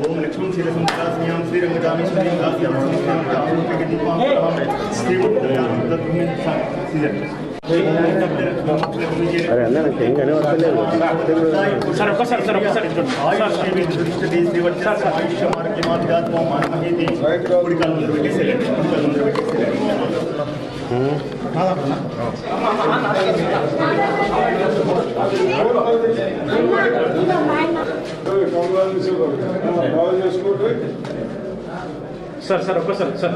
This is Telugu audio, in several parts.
ಓಂ ಲಕ್ಷ್ಮೀ ಶ್ರೀರಸಂತಾಸ್ಯಾಂ ಶ್ರೀರಂಗದಾಮಿ ಶ್ರೀರಂಗದಾಸ್ಯಾಂ ಅರೆ ಅಲ್ಲ ನಂಗೆ ಹೆಂಗೆ ಹಣೆ ಬರ್ತಿಲ್ಲ ಸರ್ ಒಕ್ಕ ಸರ್ ಸರ್ ಒಕ್ಕ ಸರ್ ಇಟ್ಕೊಂಡು ಆಯುಷ್ ಸೇವೆ ದುರಿಷ್ಟ ದೇಶ ದೇವತ್ತ ಸರ್ ಆಯುಷ್ಯ ಮಾರ್ಗ ಮಾತುಗಾತ್ಮ ಮಾನವೀಯತೆ ಕುಡಿಕಾಲ ಮುಂದೆ ಬಿಟ್ಟಿಸಿಲ್ಲ ಕುಡಿಕಾಲ ಮುಂದೆ ಬಿಟ್ಟಿಸಿಲ್ಲ ಹ್ಞೂ సార్ సార్ ఒక్కసారి sir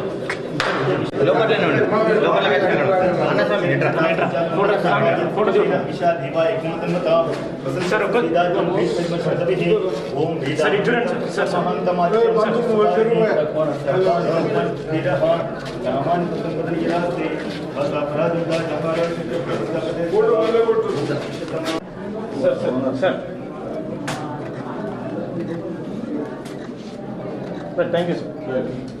sir But thank you, sir.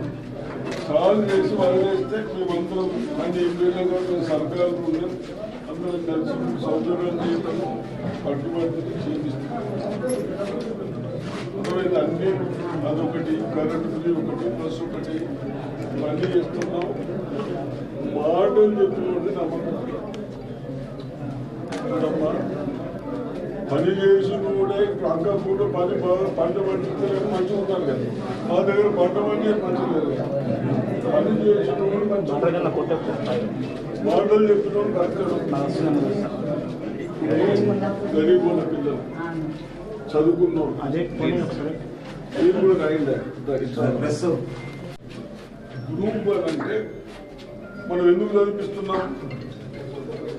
ఉంటారా చేసి వదిలేస్తే మేమందరం అన్ని ఎమ్మెల్యేగా మేము సర్కారు ఉన్నాం అందరం కలిసి సౌకర్యం చేయటం పట్టుబడి చేపిస్తాం అన్ని అదొకటి కరెంట్ బిల్ ఒకటి ప్లస్ ఒకటి. ఇవన్నీ చేస్తున్నాం. మాటలు చెప్పినోడి నమ్మకం పని చేసి కూడా అక్క కూడా పని పంట పండితే మంచిగా ఉంటారు కదా. మా దగ్గర పంట పండి మంచిగా లేదు పని చెప్తున్నాం గరీబ్ ఉన్న పిల్లలు చదువుకున్నాం అదే పోనీ మీరు కూడా రాయండి గ్రూప్ వన్ అంటే మనం ఎందుకు చదివిస్తున్నాం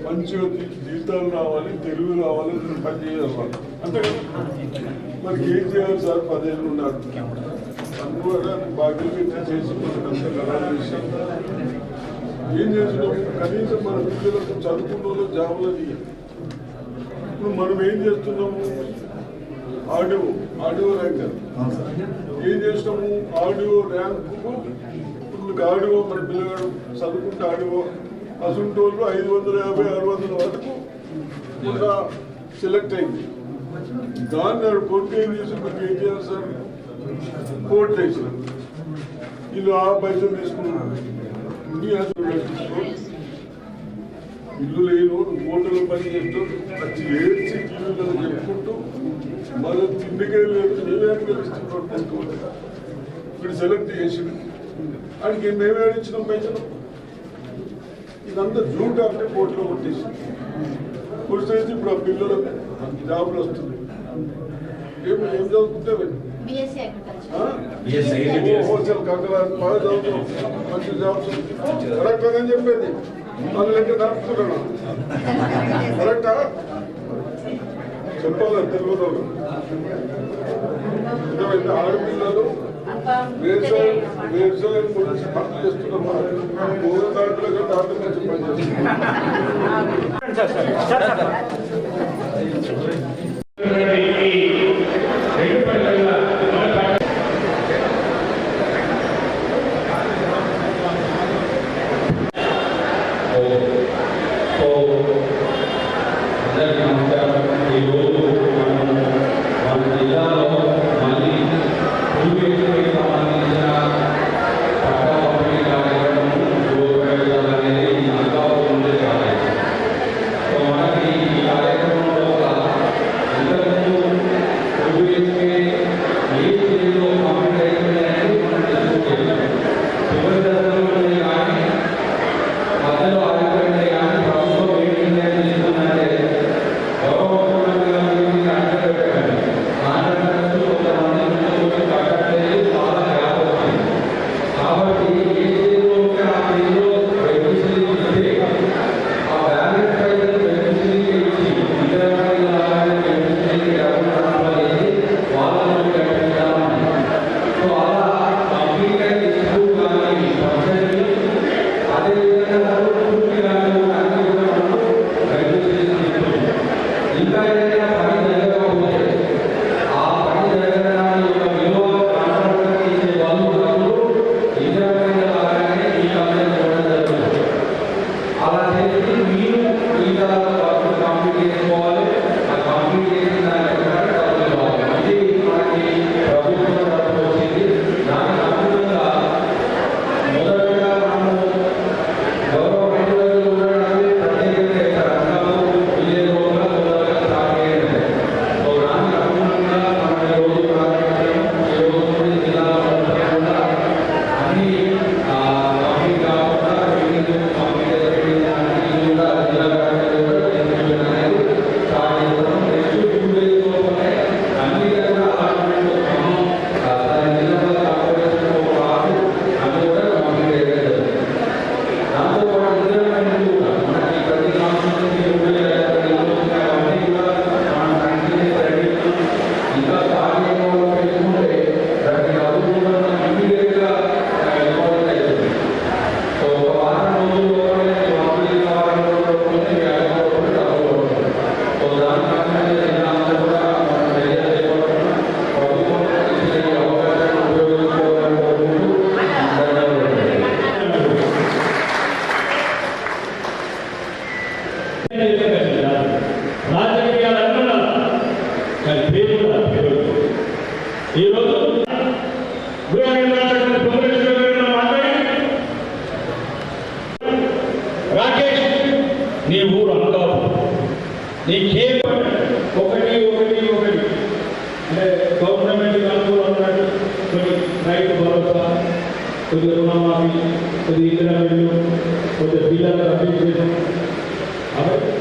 మంచిగా జీతాలు రావాలి తెలుగు రావాలి పని చేయాలి అంతే కదా ఏం చేయాలి సార్ పదేళ్ళు ఉన్నారు అందువల్ల బాధ్యత చేసి మనకు చేసి ఏం చేసినాం కనీసం మన పిల్లలకు చదువుకున్న వాళ్ళు జాబులు ఇప్పుడు మనం ఏం చేస్తున్నాము? ఆడియో ఆడియో ర్యాంకర్ ఏం చేసినాము ఆడియో ర్యాంకు ఇప్పుడు ఆడియో మన పిల్లగాడు చదువుకుంటే ఆడియో. అసంటోళ్ళు ఐదు వందల యాభై ఆరు వందల వరకు సెలెక్ట్ అయింది. దాన్ని కోర్టు ఏం చేసి మీకు ఏం చేయాలి సార్? కోర్టు వేసి వీళ్ళు ఆ పైసలు తీసుకున్నారు ఇన్ని అసలు ఇల్లు లేను ఓటర్లు పని చేస్తూ వచ్చి ఏడ్చి టీవీలో చెప్పుకుంటూ మళ్ళీ తిండికే లేదు. మేమే ఇప్పుడు సెలెక్ట్ చేసిండు. ఆయనకి మేము ఇచ్చినాం పైసలు. ఇదంతా జూట్ అంటే కోర్టులో కొట్టేసి కొట్టేసి ఇప్పుడు ఆ పిల్లలకు జాబులు వస్తుంది ఏం ఏం చదువుకుంటే హోల్సేల్ కాకరా బాగా చదువుతాం మంచి జాబ్స్ కరెక్ట్ అని చెప్పేది. మళ్ళీ లెక్క నడుపుతున్నాను కరెక్టా? చెప్పాలి? తెలుగు వాళ్ళు ఆడపిల్లలు వ్యవసాయం వ్యవసాయం గురించి పనులు చేస్తున్నారు. మూడు దాంట్లో దాంట్లో మంచి పని చేస్తున్నారు. 意外やった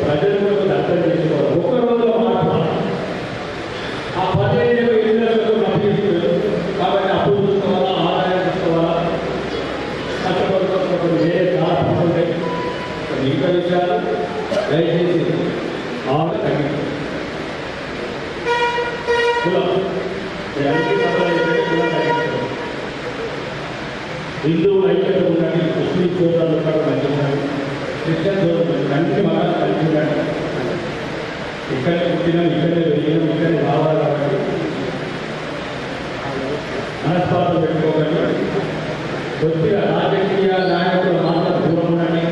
ప్రజలు కూడా దాతలు చేసుకోవాలి ఒకరు హిందూ ఐక్యత ఉండండి ముస్లిం సోదరులు కూడా మంచి క్రిస్టియన్ సోదరులు అన్ని మతాలు కలిసి ఉండండి ఇక్కడే పుట్టినాం ఇక్కడే వెళ్ళినాం ఇక్కడే రావాలి. కాబట్టి మనస్పాతం పెట్టుకోకండి. కొద్దిగా రాజకీయ నాయకులు మాత్రం దూరం ఉండండి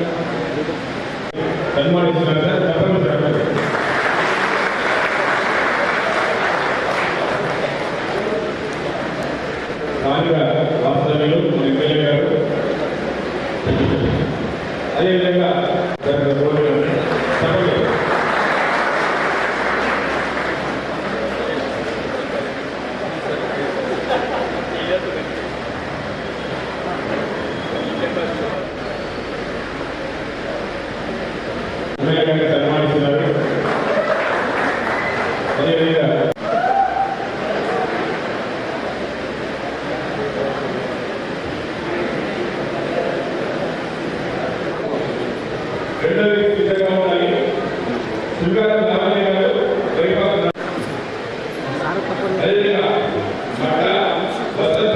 సన్మానిస్తున్నారు సార్ చెప్పండి సార్ స్థానిక వాస్తవ్యులు ఎమ్మెల్యే గారు అదేవిధంగా డాక్టర్ గోవింద్ గారు. చెప్పండి ఎమ్మెల్యే సన్మానిస్తున్నారు అదేవిధంగా రెండోది సిద్ధంగా ఉన్నాయి గారు అదేవిధంగా మట్ట వసంత